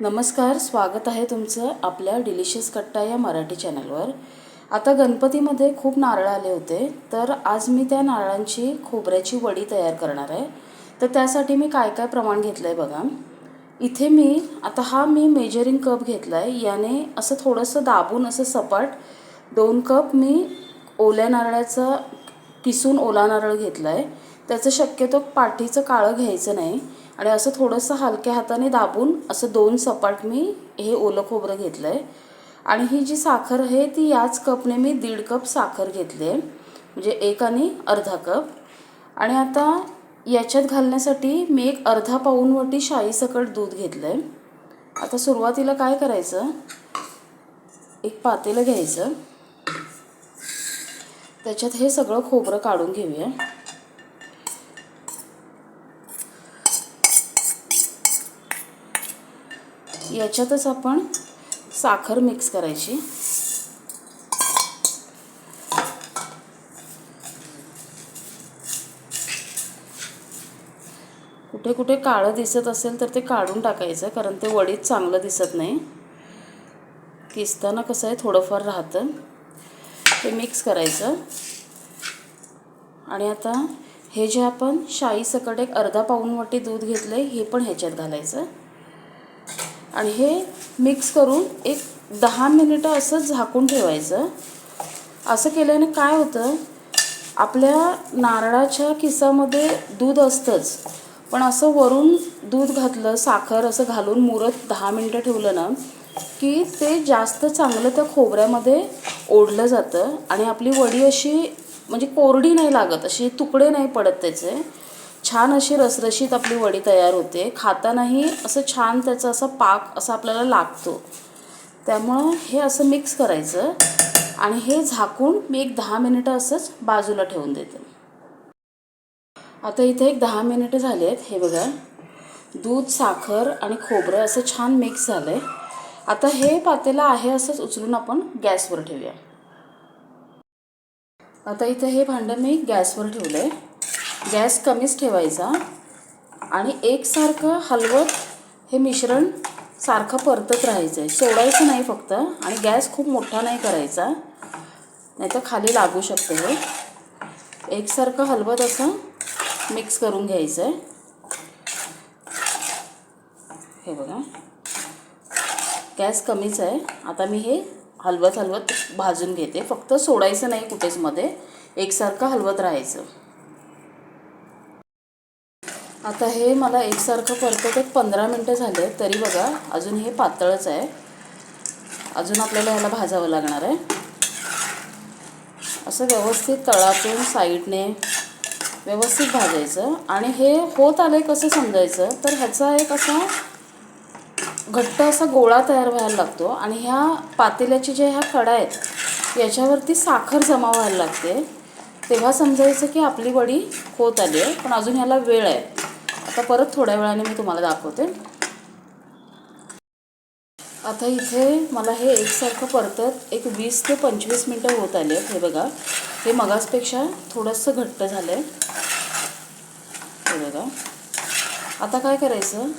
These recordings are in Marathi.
नमस्कार स्वागत आहे तुमचं आपल्या डिलिशियस कट्टा या मराठी चॅनलवर. आता गणपतीमध्ये खूप नारळ आले होते तर आज मी त्या नारळांची खोबऱ्याची वडी तयार करणार आहे. तर त्यासाठी मी काय काय प्रमाण घेतलं आहे बघा. इथे मी आता हा मी मेजरिंग कप घेतला आहे याने असं थोडंसं दाबून असं सपाट दोन कप मी ओल्या नारळाचं किसून ओला नारळ घेतला आहे त्याचं शक्यतो पाठीचं काळं घ्यायचं नाही. आणि असं थोडंसं हलक्या हाताने दाबून असं दोन सपाट मी हे ओलं खोबरं घेतलं आहे आणि ही जी साखर आहे ती याच कपने मी दीड कप साखर घेतली आहे म्हणजे एक आणि अर्धा कप. आणि आता याच्यात घालण्यासाठी मी एक अर्धा पाऊण वाटी शाईसकट दूध घेतलं आहे आता सुरुवातीला काय करायचं? एक पातेलं घ्यायचं. त्याच्यात हे सगळं खोबरं काढून घेऊया. याच्यातच आपण साखर मिक्स करायची. कुठे कुठे काळं दिसत असेल तर ते काढून टाकायचं कारण ते वडीत चांगलं दिसत नाही. किसताना कसं आहे थोडंफार राहतं. ते मिक्स करायचं. आणि आता हे जे आपण शाई सकट एक अर्धा पाऊण वाटी दूध घेतलं आहे हे पण ह्याच्यात घालायचं. आणि हे मिक्स करून एक दहा मिनिटं असं झाकून ठेवायचं. असं केल्याने काय होतं? आपल्या नारळाच्या किसामध्ये दूध असतंच. पण असं वरून दूध घातलं साखर असं घालून मुरत दहा मिनटं ठेवलं ना की ते जास्त चांगलं त्या खोबऱ्यामध्ये ओढलं जातं आणि आपली वडी अशी म्हणजे कोरडी नाही लागत अशी तुकडे नाही पडत त्याचे. छान अशी रसरशीत आपली वडी तयार होते. खातानाही असं छान त्याचा असा पाक असा आपल्याला लागतो. त्यामुळं हे असं मिक्स करायचं आणि हे झाकून मी एक दहा मिनिटं असंच बाजूला ठेवून देते. आता इथे एक दहा मिनिटं झाली आहेत. हे बघा. दूध साखर आणि खोबरं असं छान मिक्स झालं आहे आता हे पातेलं आहे असंच उचलून आपण गॅसवर ठेवूया. आता इथे हे भांडं मी गॅसवर ठेवलं आहे गॅस कमीच ठेवायचा आणि एकसारखं हलवत हे मिश्रण सारखं परतत राहायचं आहे. सोडायचं नाही फक्त आणि गॅस खूप मोठा नाही करायचा. नाही तर खाली लागू शकतं हे. एकसारखं हलवत असं मिक्स करून घ्यायचं आहे हे बघा. गॅस कमीच आहे. आता मी हे हलवत हलवत भाजून घेते. फक्त सोडायचं नाही कुठेच मध्ये. एकसारखं हलवत राहायचं. आता हे मला एकसारखं परतत एक पंधरा मिनटं झाले तरी बघा अजून हे पातळच आहे. अजून आपल्याला ह्याला भाजावं लागणार आहे. असं व्यवस्थित तळातून साईडने व्यवस्थित भाजायचं. आणि हे होत आलं आहे कसं समजायचं तर ह्याचा एक असा घट्ट असा गोळा तयार व्हायला लागतो. आणि ह्या पातेल्याची जे ह्या कडा आहेत याच्यावरती साखर जमा व्हायला लागते. तेव्हा समजायचं की आपली वडी होत आली आहे पण अजून ह्याला वेळ आहे. आता परत थोड्या वेळाने मी तुम्हाला दाखवते. आता इथे मला हे एकसारखं परतत एक वीस ते पंचवीस मिनटं होत आले हे बघा हे मगासपेक्षा थोडंसं घट्ट झालं आहे हे बघा. आता काय करायचं?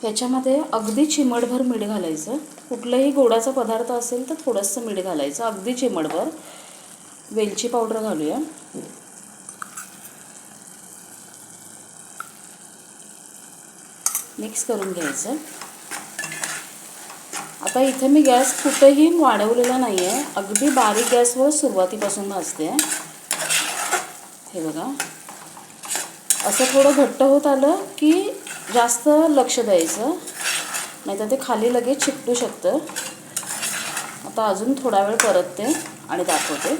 ह्याच्यामध्ये अगदी चिमटभर मीठ घालायचं. कुठलाही गोडाचा पदार्थ असेल तर थोडंसं मीठ घालायचं. अगदी चिमटभर वेलची पावडर घालूया. मिक्स करून घ्यायचं. आता इथे मी गॅस कुठेही वाढवलेला नाही आहे अगदी बारीक गॅसवर सुरुवातीपासून भाजते. हे बघा. असं थोडं घट्ट होत आलं की जास्त लक्ष द्यायचं. नाहीतर ते खाली लगेच चिकटू शकतं. आता अजून थोडा वेळ परतते आणि दाखवते.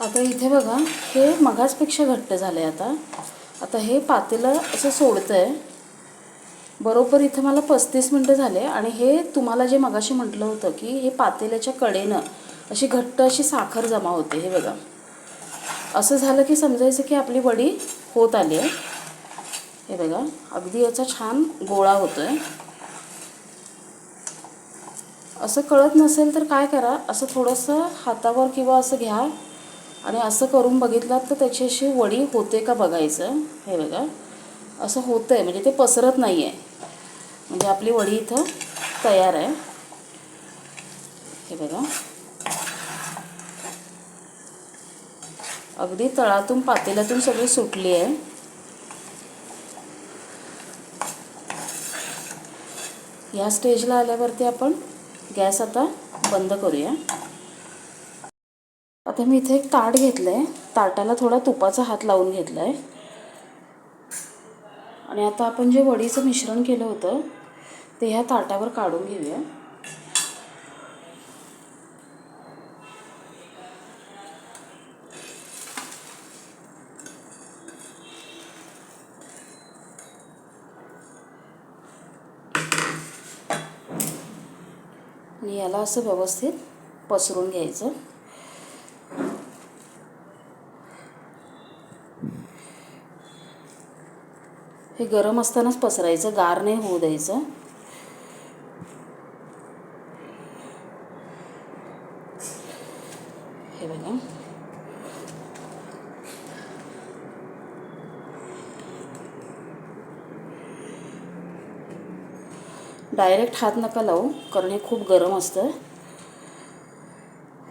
आता इथे बघा हे मगासपेक्षा घट्ट झालं आहे आता. आता हे पातेलं असं सोडतं आहे बरोबर इथं मला पस्तीस मिनटं झाले आणि हे तुम्हाला जे मगाशी म्हटलं होतं की हे पातेल्याच्या कडेनं अशी घट्ट अशी साखर जमा होते हे बघा. असं झालं की समजायचं की आपली वडी होत आली आहे. हे बघा अगदी याचा छान गोळा होतो आहे असं कळत नसेल तर काय करा असं थोडंसं हातावर किंवा असं घ्या. आणि असं करून बघितलात तर त्याची अशी वडी होते का बघायचं? हे बघा. असं होतं आहे म्हणजे ते पसरत नाही आहे म्हणजे आपली वडी इथं तयार आहे. हे बघा. अगदी तळातून पातेल्यातून सगळी सुटली आहे. या स्टेजला आल्यावरती आपण गॅस आता बंद करूया. आता मी इथे एक ताट घेतलं आहे ताटाला थोडा तुपाचा हात लावून घेतला आहे आणि आता आपण जे वडीचं मिश्रण केलं होतं ते ह्या ताटावर काढून घेऊया. आणि याला असं व्यवस्थित पसरून घ्यायचं. हे गरम असतानाच पसरायचं गार नाही होऊ द्यायचं. हे बघा. डायरेक्ट हात नका लावू कारण हे खूप गरम असतं.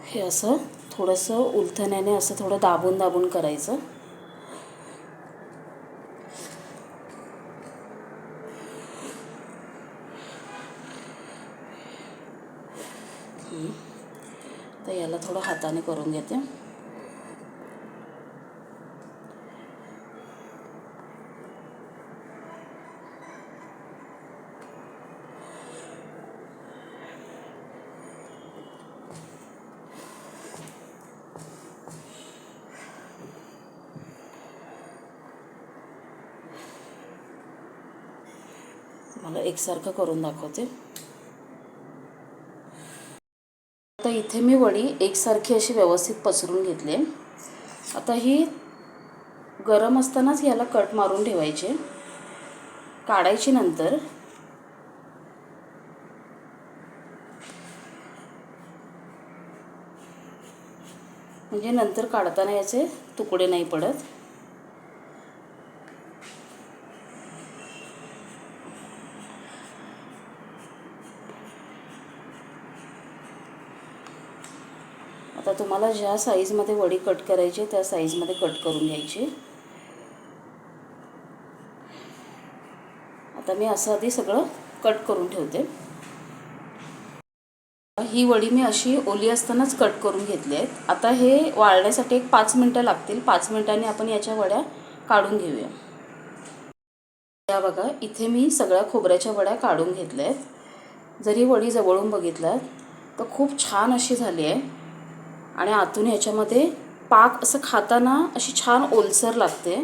हे असं थोडंसं उलथण्याने असं थोडं दाबून दाबून करायचं. तर याला थोडं हाताने करून घेते. मला एकसारखं करून दाखवते. आता इथे मी वडी एकसारखी अशी व्यवस्थित पसरून घेतली. आता ही गरम असतानाच याला कट मारून ठेवायचे. काढायची नंतर म्हणजे नंतर काढताना याचे तुकडे नाही पडत. आता तुम्हाला ज्या साईजमध्ये वडी कट करायची त्या साईजमध्ये कट करून घ्यायची. आता मी असं आधी सगळं कट करून ठेवते. ही वडी मी अशी ओली असतानाच कट करून घेतली आहेत. आता हे वाळण्यासाठी एक पाच मिनटं लागतील. पाच मिनटांनी आपण याच्या वड्या काढून घेऊया. या बघा इथे मी सगळ्या खोबऱ्याच्या वड्या काढून घेतल्या आहेत. जरी वडी जवळून बघितल्या तर खूप छान अशी झाली आहे. आणि आतून ह्याच्यामध्ये पाक असं खाताना अशी छान ओलसर लागते.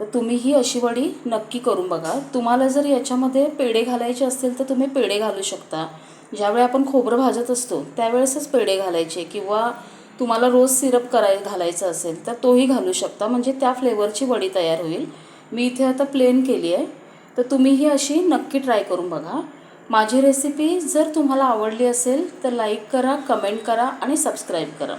तर तुम्ही ही अशी वडी नक्की करून बघा. तुम्हाला जर याच्यामध्ये पेढे घालायचे असतील तर तुम्ही पेढे घालू शकता. ज्यावेळी आपण खोबरं भाजत असतो त्यावेळेसच पेढे घालायचे किंवा तुम्हाला रोज सिरप कराय घालायचं असेल तर तोही घालू शकता. म्हणजे त्या फ्लेवरची वडी तयार होईल. मी इथे आता प्लेन केली आहे. तर तुम्हीही अशी नक्की ट्राय करून बघा. माझी रेसिपी जर तुम्हाला आवडली असेल तर लाईक करा कमेंट करा आणि सबस्क्राईब करा.